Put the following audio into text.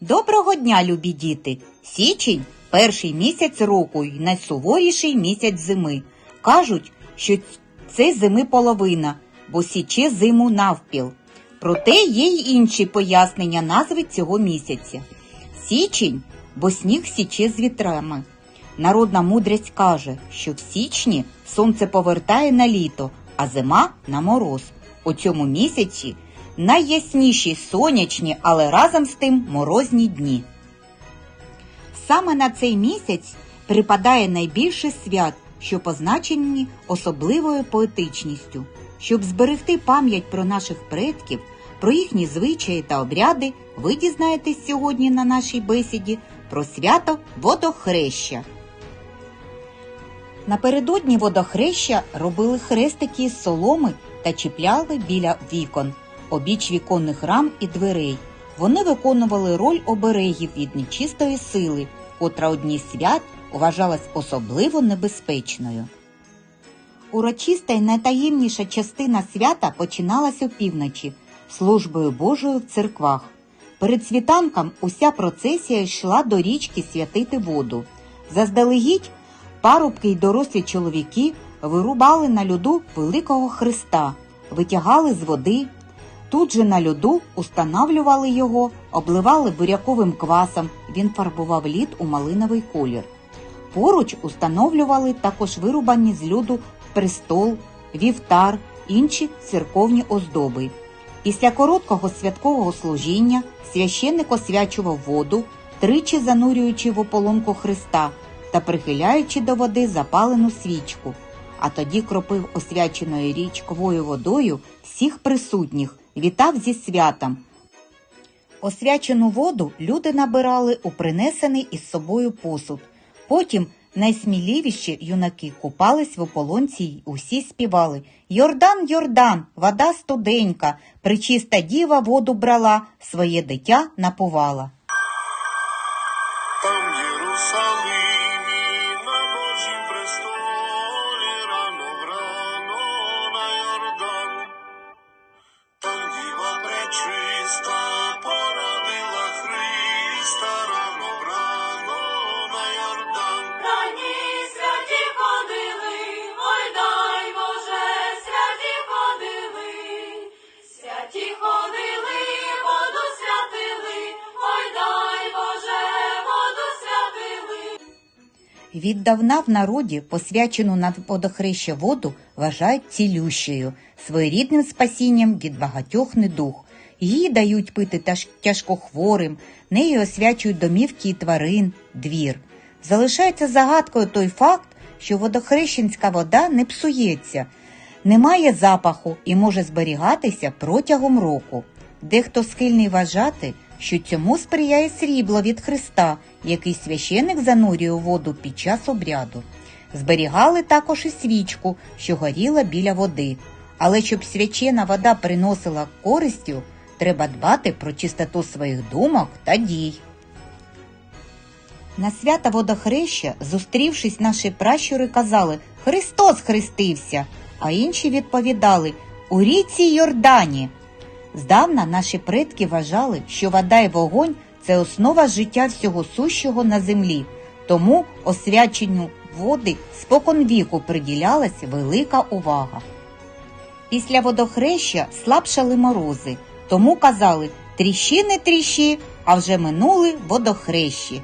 Доброго дня, любі діти! Січень перший місяць року і найсуворіший місяць зими. Кажуть, що це зими половина, бо січе зиму навпіл. Проте є й інші пояснення назви цього місяця. Січень, бо сніг січе з вітрами. Народна мудрість каже, що в січні сонце повертає на літо, а зима на мороз. У цьому місяці найясніші сонячні, але разом з тим морозні дні. Саме на цей місяць припадає найбільше свят, що позначені особливою поетичністю. Щоб зберегти пам'ять про наших предків, про їхні звичаї та обряди, ви дізнаєтесь сьогодні на нашій бесіді про свято водохреща. Напередодні водохреща робили хрестики із соломи та чіпляли біля вікон, обіч віконних рам і дверей. Вони виконували роль оберегів від нечистої сили, котра у дні свят вважалась особливо небезпечною. Урочиста й найтаємніша частина свята починалась опівночі службою Божою в церквах. Перед світанком уся процесія йшла до річки святити воду. Заздалегідь парубки й дорослі чоловіки вирубали на льоду великого хреста, витягали з води. Тут же на льоду устанавлювали його, обливали буряковим квасом, він фарбував лід у малиновий колір. Поруч установлювали також вирубані з льоду престол, вівтар, інші церковні оздоби. Після короткого святкового служіння священник освячував воду, тричі занурюючи в ополонку Христа та прихиляючи до води запалену свічку, а тоді кропив освяченою річковою водою всіх присутніх, вітав зі святом. Освячену воду люди набирали у принесений із собою посуд. Потім найсміливіші юнаки купались в ополонці й усі співали Йордан, Йордан, вода студенька, причиста діва воду брала, своє дитя напувала. Пречиста породила Христа рано врано на Йордан. Рані святі ходили, ой дай Боже, святі ходили, святі ходили, воду святили, ой дай Боже, воду святили. Віддавна в народі посвячену на водохреща воду вважають цілющою, своєрідним спасінням від багатьох недуг. Її дають пити тяж- тяжкохворим, нею освячують домівки і тварин, двір. Залишається загадкою той факт, що водохрещенська вода не псується, не має запаху і може зберігатися протягом року. Дехто схильний вважати, що цьому сприяє срібло від Христа, який священик занурює у воду під час обряду. Зберігали також і свічку, що горіла біля води. Але щоб свячена вода приносила користю, треба дбати про чистоту своїх думок та дій. На свята водохреща, зустрівшись, наші пращури казали Христос хрестився, а інші відповідали у ріці Йордані. Здавна наші предки вважали, що вода і вогонь це основа життя всього сущого на землі, тому освяченню води споконвіку приділялась велика увага. Після водохреща слабшали морози, тому казали тріщі не тріщі, а вже минули водохрещі.